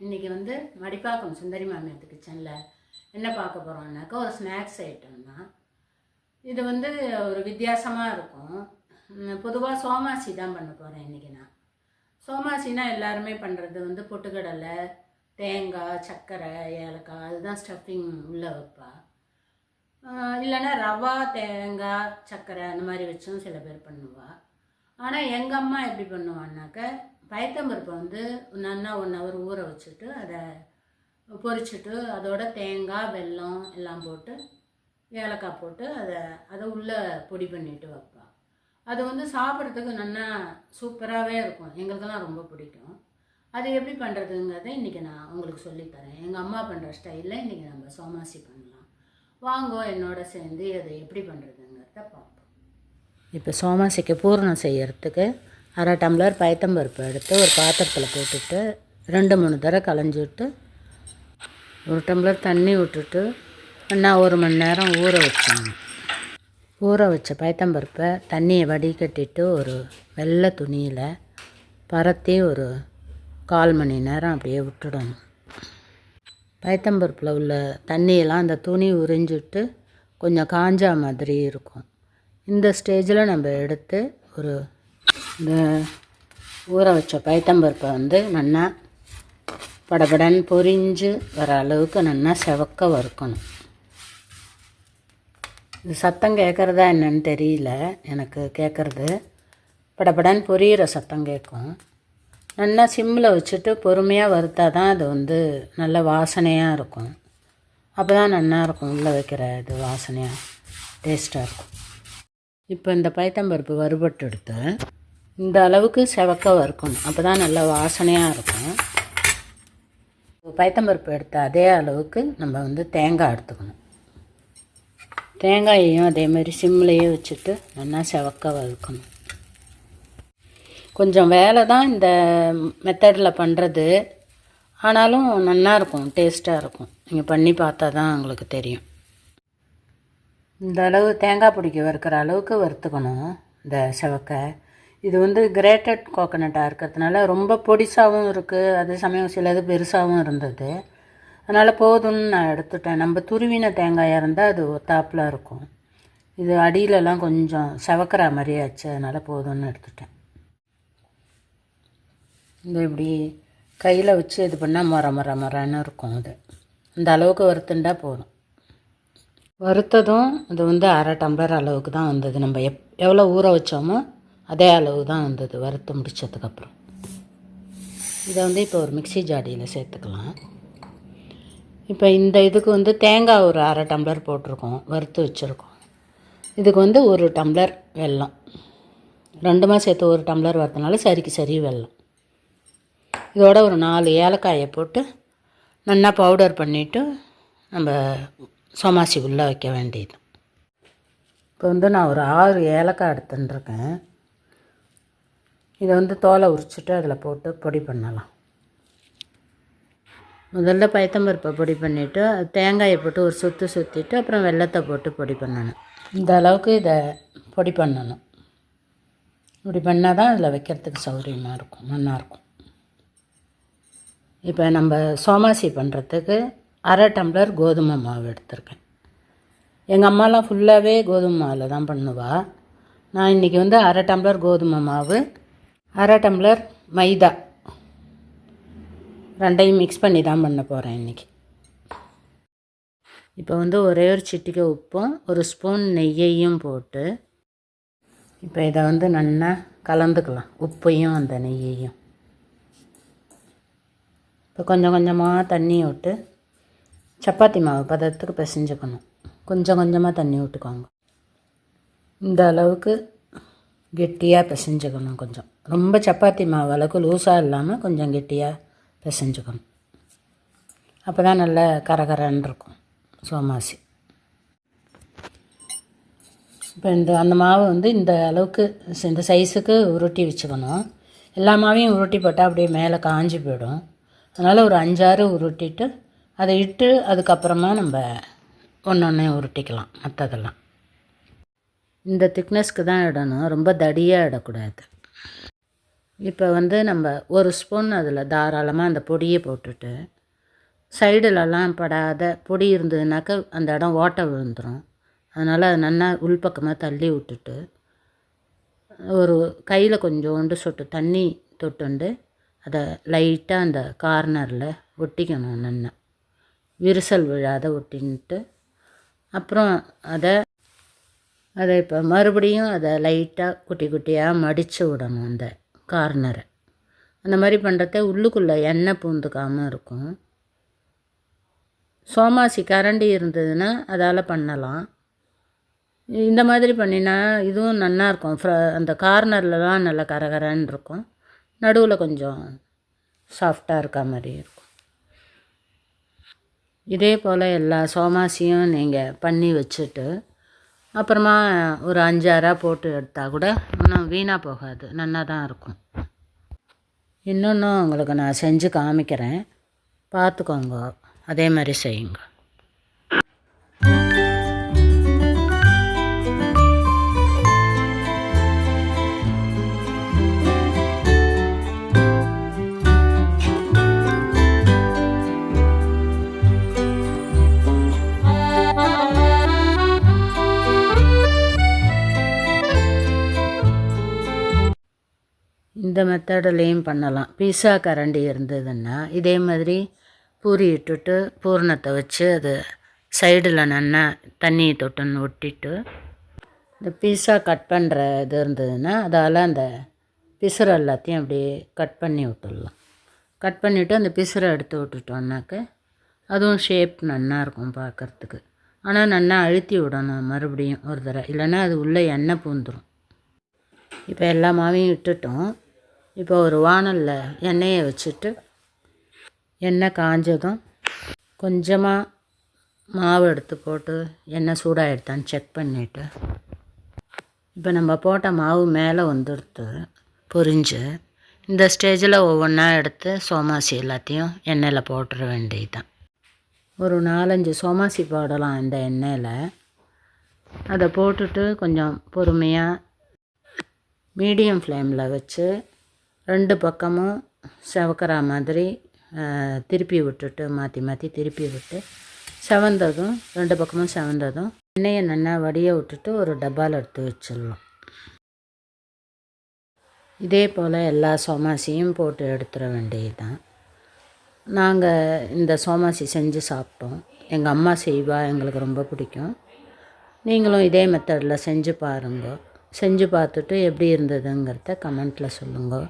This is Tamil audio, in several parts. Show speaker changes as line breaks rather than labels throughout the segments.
இன்றைக்கி வந்து மடிப்பாக்கம் சுந்தரி மாமியாத்து கிச்சனில் என்ன பார்க்க போகிறோம்னாக்கா ஒரு ஸ்நாக்ஸ் ஐட்டம் தான். இது வந்து ஒரு வித்தியாசமாக இருக்கும். பொதுவாக சோமாசி தான் பண்ண போகிறேன் இன்றைக்கி நான். சோமாசினா எல்லாருமே பண்ணுறது வந்து பொட்டுக்கடலை தேங்காய் சர்க்கரை ஏலக்காய் அதுதான் ஸ்டஃபிங் உள்ளே வைப்பா. இல்லைன்னா ரவா தேங்காய் சர்க்கரை அந்த மாதிரி வச்சும் சில பேர் பண்ணுவாள் ஆனால் எங்கள் அம்மா எப்படி பண்ணுவான்னாக்க பயத்தம்பருப்பை வந்து நல்லா ஒன் ஹவர் ஊற வச்சுட்டு அதை பொரிச்சிட்டு அதோட தேங்காய் வெல்லம் எல்லாம் போட்டு ஏலக்காய் போட்டு அதை அதை உள்ளே பொடி பண்ணிட்டு வைப்பா. அது வந்து சாப்பிட்றதுக்கு நல்லா சூப்பராகவே இருக்கும். எங்களுக்கெல்லாம் ரொம்ப பிடிக்கும். அது எப்படி பண்ணுறதுங்கிறத இன்றைக்கி நான் உங்களுக்கு சொல்லித்தரேன் எங்கள் அம்மா பண்ணுற ஸ்டைலில் இன்றைக்கி நம்ம சோமாசி பண்ணலாம். வாங்கோ என்னோட சேர்ந்து அதை எப்படி பண்ணுறதுங்கிறத பார்ப்போம். இப்போ சோமாசிக்கு பூரணம் செய்யறதுக்கு அரை டம்ளர் பயத்தம்பருப்பு எடுத்து ஒரு பாத்திரத்தில் போட்டுட்டு ரெண்டு மூணு தடவை களைஞ்சி விட்டு ஒரு டம்ளர் தண்ணி விட்டுட்டு என்ன ஒரு மணி நேரம் ஊற வச்சோங்க ஊற வச்ச பயத்தம்பருப்பை தண்ணியை வடிகட்டிட்டு ஒரு வெள்ளை துணியில் பரத்தி ஒரு கால் மணி நேரம் அப்படியே விட்டுடணும். பயத்தம்பருப்பில் உள்ள தண்ணியெல்லாம் அந்த துணி உறிஞ்சிட்டு கொஞ்சம் காஞ்சா மாதிரி இருக்கும். இந்த ஸ்டேஜில் நம்ம எடுத்து ஒரு இந்த ஊற வச்ச பயத்தம்பருப்பை வந்து நல்லா படபடன்னு பொரிஞ்சு வர அளவுக்கு நல்லா செவக்க வறுக்கணும். இது சத்தம் கேட்குறதா என்னன்னு தெரியல. எனக்கு கேட்குறது படபடன்னு பொரியிற சத்தம் கேட்கும் நல்லா சிம்மில் வச்சுட்டு பொறுமையாக வறுத்தா தான் அது வந்து நல்ல வாசனையாக இருக்கும். அப்போ தான் நல்லாயிருக்கும் உள்ளே வைக்கிற இது வாசனையாக டேஸ்ட்டாக இருக்கும். இப்போ இந்த பைத்தம்பருப்பு வறுபட்டு எடுத்து இந்த அளவுக்கு செவக்க வறுக்கணும். அப்போ தான் நல்லா வாசனையாக இருக்கும். பைத்தம்பருப்பு எடுத்த அதே அளவுக்கு நம்ம வந்து தேங்காய் எடுத்துக்கணும். தேங்காயையும் அதே மாதிரி சிம்லேயே வச்சுட்டு நல்லா செவக்க வறுக்கணும். கொஞ்சம் வேலை தான் இந்த மெத்தடில் பண்ணுறது. ஆனாலும் நல்லாயிருக்கும் டேஸ்ட்டாக இருக்கும் நீங்கள் பண்ணி பார்த்தா தான் உங்களுக்கு தெரியும். இந்த அளவு தேங்காய் பிடிக்க வறுக்கிற அளவுக்கு வறுத்துக்கணும் இந்த செவக்கை. இது வந்து கிரேட்டட் கோகனட்டாக இருக்கிறதுனால ரொம்ப பொடிசாகவும் இருக்குது அதே சமயம் சிலது பெருசாகவும் இருந்தது. அதனால் போதும்னு நான் எடுத்துட்டேன். நம்ம துருவின தேங்காயாக இருந்தால் அது ஒத்தாப்பில் இருக்கும். இது அடியிலலாம் கொஞ்சம் செவக்கிற மாதிரி ஆச்சு. அதனால் போதும்னு எடுத்துட்டேன். இது இப்படி கையில் வச்சு இது பண்ணால் மர மர மரன்னு இருக்கும் அது. இந்த அளவுக்கு வறுத்துண்டா போதும். வறுத்ததும் அது வந்து அரை டம்ளர் அளவுக்கு தான் வந்தது. நம்ம எப் எவ்வளோ ஊற வச்சோமோ அதே அளவு தான் வந்தது வறுத்து முடித்ததுக்கப்புறம் இதை வந்து இப்போ ஒரு மிக்ஸி ஜாடியில் சேர்த்துக்கலாம். இப்போ இந்த இதுக்கு வந்து தேங்காய் ஒரு அரை டம்ளர் போட்டிருக்கோம் வறுத்து வச்சுருக்கோம். இதுக்கு வந்து ஒரு டம்ளர் வெல்லம். ரெண்டுமே சேர்த்து ஒரு டம்ளர் வரதுனால சரிக்கு சரி வெல்லம். இதோட ஒரு நாலு ஏலக்காயை போட்டு நல்லா பவுடர் பண்ணிவிட்டு நம்ம சோமாசி உள்ளே வைக்க வேண்டியது. இப்போ வந்து நான் ஒரு ஆறு ஏலக்காய் எடுத்துட்டுருக்கேன். இதை வந்து தோலை உரிச்சிட்டு அதில் போட்டு பொடி பண்ணலாம். முதல்ல பயத்தம்பருப்பை பொடி பண்ணிவிட்டு தேங்காயை போட்டு ஒரு சுற்று சுற்றிட்டு அப்புறம் வெள்ளத்தை போட்டு பொடி பண்ணணும். இந்த அளவுக்கு இதை பொடி பண்ணணும். இப்படி பண்ணால் தான் அதில் வைக்கிறதுக்கு சௌகரியமாக இருக்கும் நல்லாயிருக்கும் இப்போ நம்ம சோமாசி பண்ணுறதுக்கு அரை டம்ளர் கோதுமை மாவு எடுத்திருக்கேன். எங்கள் அம்மாலாம் ஃபுல்லாகவே கோதுமை மாவில் தான் பண்ணுவாள் நான் இன்றைக்கி வந்து அரை டம்ளர் கோதுமை மாவு அரை டம்ளர் மைதா ரெண்டையும் மிக்ஸ் பண்ணி தான் பண்ண போகிறேன் இன்றைக்கி இப்போ வந்து ஒரே ஒரு சிட்டிகை உப்பும் ஒரு ஸ்பூன் நெய்யையும் போட்டு இப்போ இதை வந்து நல்லா கலந்துக்கலாம் உப்பையும் அந்த நெய்யையும். இப்போ கொஞ்சம் கொஞ்சமாக தண்ணி விட்டு சப்பாத்தி மாவு பதத்துக்கு பிசைஞ்சுக்கணும். கொஞ்சம் கொஞ்சமாக தண்ணி விட்டுக்கோங்க இந்த அளவுக்கு கெட்டியாக பிசைஞ்சுக்கணும் கொஞ்சம். ரொம்ப சப்பாத்தி மாவு அளவுக்கு லூஸாக இல்லாமல் கொஞ்சம் கெட்டியாக பிசைஞ்சுக்கணும். அப்போ தான் நல்ல கரகரன்னு இருக்கும் சோமாசி. இப்போ இந்த அந்த மாவை வந்து இந்த அளவுக்கு இந்த சைஸுக்கு உருட்டி வச்சுக்கணும். எல்லா மாவையும் உருட்டி போட்டால் அப்படியே மேலே காஞ்சி போயிடும். அதனால் ஒரு அஞ்சாறு உருட்டிட்டு அதை இட்டு அதுக்கப்புறமா நம்ம ஒன்று ஒன்றே உருட்டிக்கலாம் மற்றதெல்லாம் இந்த திக்னஸ்க்கு தான் இடணும். ரொம்ப தடியாக இடக்கூடாது. இப்போ வந்து நம்ம ஒரு ஸ்பூன் அதில் தாராளமாக அந்த பொடியை போட்டுட்டு சைடுலலாம் படாத பொடி இருந்ததுனாக்கா அந்த இடம் ஓட்டை விழுந்துடும் அதனால் அது நல்லா உள்பக்கமாக தள்ளி விட்டுட்டு ஒரு கையில் கொஞ்சோண்டு சொட்டு தண்ணி தொட்டுண்டு அதை லைட்டாக அந்த கார்னரில் ஒட்டிக்கணும் நல்லா விரிசல் விழாத ஒட்டின்ட்டு. அப்புறம் அதை அதை இப்போ மறுபடியும் அதை லைட்டாக குட்டி குட்டியாக மடித்து விடணும் அந்த கார்னரை அந்த மாதிரி பண்ணுறத உள்ளுக்குள்ளே எண்ணெய் பூந்துக்காமல் இருக்கும். சோமாசி கரண்டி இருந்ததுன்னா அதால் பண்ணலாம். இந்த மாதிரி பண்ணினா இதுவும் நல்லாயிருக்கும் ஃப்ர அந்த கார்னர்லலாம் நல்லா கரகரன்னு இருக்கும். நடுவில் கொஞ்சம் சாஃப்டாக இருக்க மாதிரி இருக்கும். இதே போல் எல்லா சோமாசியும் நீங்கள் பண்ணி வச்சுட்டு அப்புறமா ஒரு அஞ்சாறாக போட்டு எடுத்தால் கூட இன்னும் வீணாக போகாது நல்லா தான் இருக்கும். இன்னொன்றும் உங்களுக்கு நான் செஞ்சு காமிக்கிறேன். பார்த்துக்கோங்க. அதே மாதிரி செய்யுங்க. இந்த மெத்தடிலையும் பண்ணலாம். பீஸா கரண்டி இருந்ததுன்னா இதே மாதிரி பூரி இட்டுட்டு பூரணத்தை வச்சு அது சைடில் நல்லா தண்ணியை தொட்டுன்னு ஒட்டிட்டு இந்த பீஸா கட் பண்ணுற இது இருந்ததுன்னா அதால் அந்த பிசுறு எல்லாத்தையும் அப்படியே கட் பண்ணி விட்டுடலாம். கட் பண்ணிவிட்டு அந்த பிசுறை எடுத்து விட்டுட்டோம்னாக்க அதுவும் ஷேப் நல்லா இருக்கும் பார்க்குறதுக்கு ஆனால் நல்லா அழுத்தி விடணும் மறுபடியும் ஒரு தடவை. இல்லைன்னா அது உள்ளே எண்ணெய் பூந்துடும் இப்போ எல்லா மாவையும் விட்டுட்டோம் இப்போ ஒரு வானலில் எண்ணெயை வச்சுட்டு எண்ணெய் காஞ்சதும் கொஞ்சமாக மாவு எடுத்து போட்டு எண்ணெய் சூடாக எடுத்தான்னு செக் பண்ணிவிட்டு இப்போ நம்ம போட்ட மாவு மேலே வந்துடுத்து பொரிஞ்சு. இந்த ஸ்டேஜில் ஒவ்வொன்றா எடுத்து சோமாசி எல்லாத்தையும் எண்ணெயில் போட்டுற வேண்டியது தான் ஒரு நாலஞ்சு சோமாசி போடலாம் இந்த எண்ணெயில். அதை போட்டுட்டு கொஞ்சம் பொறுமையாக மீடியம் ஃப்ளேமில் வச்சு ரெண்டு பக்கமும் செவக்கிற மாதிரி திருப்பி விட்டுட்டு மாற்றி மாற்றி திருப்பி விட்டு செவந்ததும் ரெண்டு பக்கமும் செவந்ததும் எண்ணெயை நல்லா வடிய விட்டுட்டு ஒரு டப்பாவில் எடுத்து வச்சிடலாம். இதே போல் எல்லா சோமாசியும் போட்டு எடுத்துட வேண்டியது தான் நாங்கள் இந்த சோமாசி செஞ்சு சாப்பிட்டோம். எங்கள் அம்மா செய்வா எங்களுக்கு ரொம்ப பிடிக்கும். நீங்களும் இதே மெத்தடில் செஞ்சு பாருங்க. செஞ்சு பார்த்துட்டு எப்படி இருந்ததுங்கிறத கமெண்ட்டில் சொல்லுங்கள்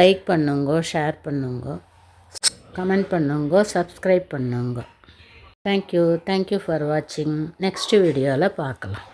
லைக் பண்ணுங்க ஷேர் பண்ணுங்க கமெண்ட் பண்ணுங்க சப்ஸ்கிரைப் பண்ணுங்க. Thank you thank you for வாட்சிங் நெக்ஸ்ட் வீடியோவில் பார்க்கலாம்.